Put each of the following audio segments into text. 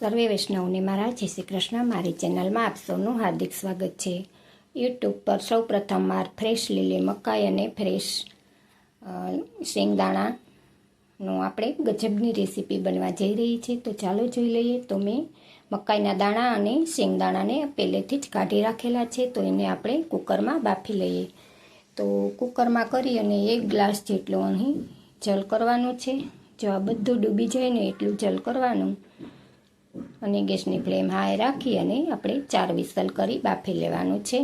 સર્વે વૈષ્ણવને મારા જય શ્રી કૃષ્ણ. મારી ચેનલમાં આપ સૌનું હાર્દિક સ્વાગત છે. યુટ્યુબ પર સૌ પ્રથમ માર ફ્રેશ લીલી મકાઈ અને ફ્રેશ શેંગદાણાનો આપણે ગજબની રેસીપી બનવા જઈ રહી છે. તો ચાલો જોઈ લઈએ. તો મેં મકાઈના દાણા અને શેંગદાણાને પહેલેથી જ કાઢી રાખેલા છે. તો એને આપણે કુકરમાં બાફી લઈએ. તો કુકરમાં કરી અને એક ગ્લાસ જેટલું અહીં જલ કરવાનું છે. જો આ બધું ડૂબી જાય ને એટલું જલ કરવાનું. અને ગેસની ફ્લેમ હાઈ રાખી અને આપણે ચાર વિસલ કરી બાફી લેવાનું છે.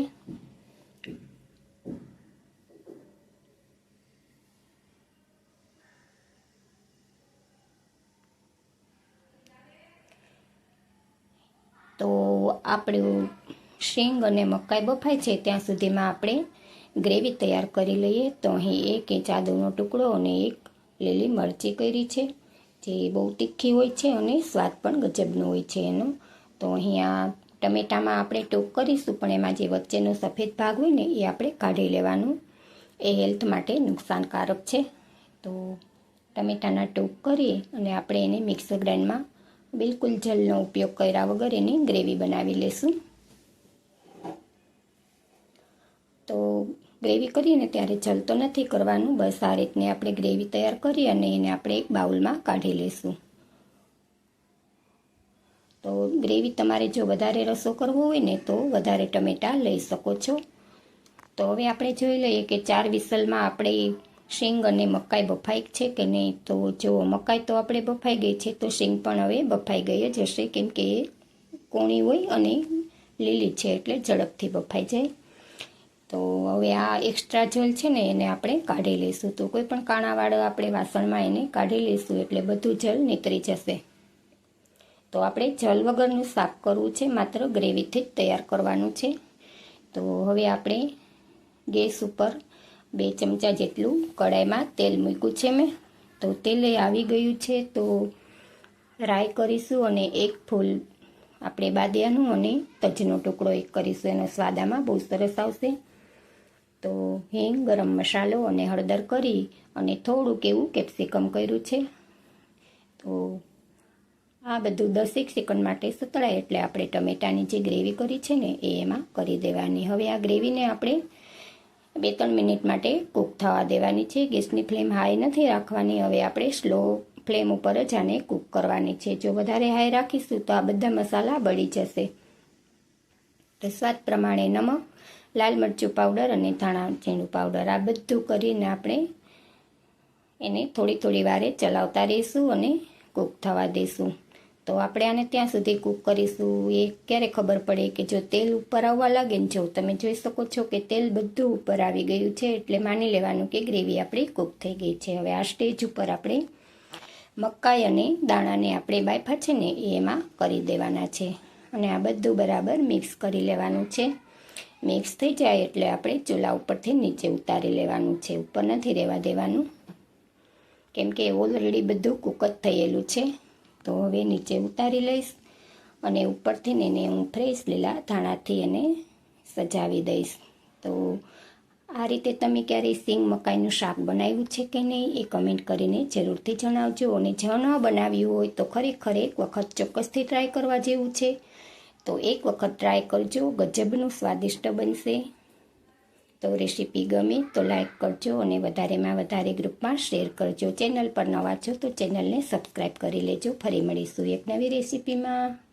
તો આપણું શીંગ અને મકાઈ બફાય છે, ત્યાં સુધીમાં આપણે ગ્રેવી તૈયાર કરી લઈએ. તો અહીં એક ઇંચ આદુનો ટુકડો અને એક લીલી મરચી કરી છે. જે બહુ તીખી હોય છે અને સ્વાદ પણ ગજબનો હોય છે એનો. તો અહીંયા ટમેટામાં આપણે ટોક કરીશું, પણ એમાં જે વચ્ચેનો સફેદ ભાગ હોય ને, એ આપણે કાઢી લેવાનું. એ હેલ્થ માટે નુકસાનકારક છે. તો ટમેટાના ટોક કરીએ અને આપણે એને મિક્સર ગ્રાઇન્ડમાં બિલકુલ જલનો ઉપયોગ કર્યા વગર એની ગ્રેવી બનાવી લેશું. તો ગ્રેવી કરીએ ત્યારે ચલતો નથી કરવાનું. બસ આ રીતને આપણે ગ્રેવી તૈયાર કરી અને એને આપણે એક બાઉલમાં કાઢી લઈશું તો ગ્રેવી તમારે જો વધારે રસો કરવો હોય ને તો વધારે ટમેટાં લઈ શકો છો. તો હવે આપણે જોઈ લઈએ કે ચાર વિસલમાં આપણે શીંગ અને મકાઈ બફાઈ છે કે નહીં? તો જો મકાઈ તો આપણે બફાઈ ગઈ છે, તો શીંગ પણ હવે બફાઈ ગઈ જ હશે. કેમ કે કોણી હોય અને લીલી છે એટલે ઝડપથી બફાઈ જાય. તો હવે આ એક્સ્ટ્રા જલ છે ને એને આપણે કાઢી લઈશું. તો કોઈ પણ કાણાવાળો આપણે વાસણમાં એને કાઢી લઈશું એટલે બધું જલ નીતરી જશે. તો આપણે જલ વગરનું શાક કરવું છે, માત્ર ગ્રેવીથી જ તૈયાર કરવાનું છે. તો હવે આપણે ગેસ ઉપર બે ચમચા જેટલું કડાઈમાં તેલ મૂક્યું છે મેં. તો તેલ આવી ગયું છે, તો રાઈ કરીશું અને એક ફૂલ આપણે બાદિયાનું અને તજનો ટુકડો એક કરીશું. એનો સ્વાદામાં બહુ સરસ આવશે. તો હિંગ, ગરમ મસાલો અને હળદર કરી અને થોડુંક એવું કેપ્સિકમ કર્યું છે. તો આ બધું દસેક સેકન્ડ માટે સતળાય એટલે આપણે ટમેટાની જે ગ્રેવી કરી છે ને, એ એમાં કરી દેવાની. હવે આ ગ્રેવીને આપણે બે ત્રણ મિનિટ માટે કૂક થવા દેવાની છે. ગેસની ફ્લેમ હાઈ નથી રાખવાની. હવે આપણે સ્લો ફ્લેમ ઉપર જ આને કૂક કરવાની છે. જો વધારે હાઈ રાખીશું તો આ બધા મસાલા બળી જશે. તો સ્વાદ પ્રમાણે નમક, લાલ મરચું પાવડર અને ધાણા ઝીણું પાવડર આ બધું કરીને આપણે એને થોડી થોડી વારે ચલાવતા રહીશું અને કૂક થવા દઈશું. તો આપણે આને ત્યાં સુધી કૂક કરીશું. એ ક્યારે ખબર પડે કે જો તેલ ઉપર આવવા લાગે ને જો તમે જોઈ શકો છો કે તેલ બધું ઉપર આવી ગયું છે એટલે માની લેવાનું કે ગ્રેવી આપણી કૂક થઈ ગઈ છે. હવે આ સ્ટેજ ઉપર આપણે મકાઈ અને દાણાને આપણે બાયફા છે ને એ એમાં કરી દેવાના છે. અને આ બધું બરાબર મિક્સ કરી લેવાનું છે. મિક્સ થઈ જાય એટલે આપણે ચૂલા ઉપરથી નીચે ઉતારી લેવાનું છે. ઉપર નથી રહેવા દેવાનું. કેમ કે ઓલરેડી બધું કૂક જ થયેલું છે. તો હવે નીચે ઉતારી લઈશ અને ઉપરથી એને હું ફ્રેશ લીલા ધાણાથી એને સજાવી દઈશ. તો આ રીતે તમે ક્યારેય સિંગ મકાઈનું શાક બનાવ્યું છે કે નહીં એ કમેન્ટ કરીને જરૂરથી જણાવજો. અને જો ન બનાવ્યું હોય તો ખરેખર એક વખત ચોક્કસથી ટ્રાય કરવા જેવું છે. તો એક વખત ટ્રાય કરજો, ગજબનું સ્વાદિષ્ટ બનશે. તો રેસીપી ગમે તો લાઇક કરજો અને વધારેમાં વધારે ગ્રુપમાં શેર કરજો. ચેનલ પર નવા છો તો ચેનલને સબસ્ક્રાઈબ કરી લેજો. ફરી મળીશું એક નવી રેસીપીમાં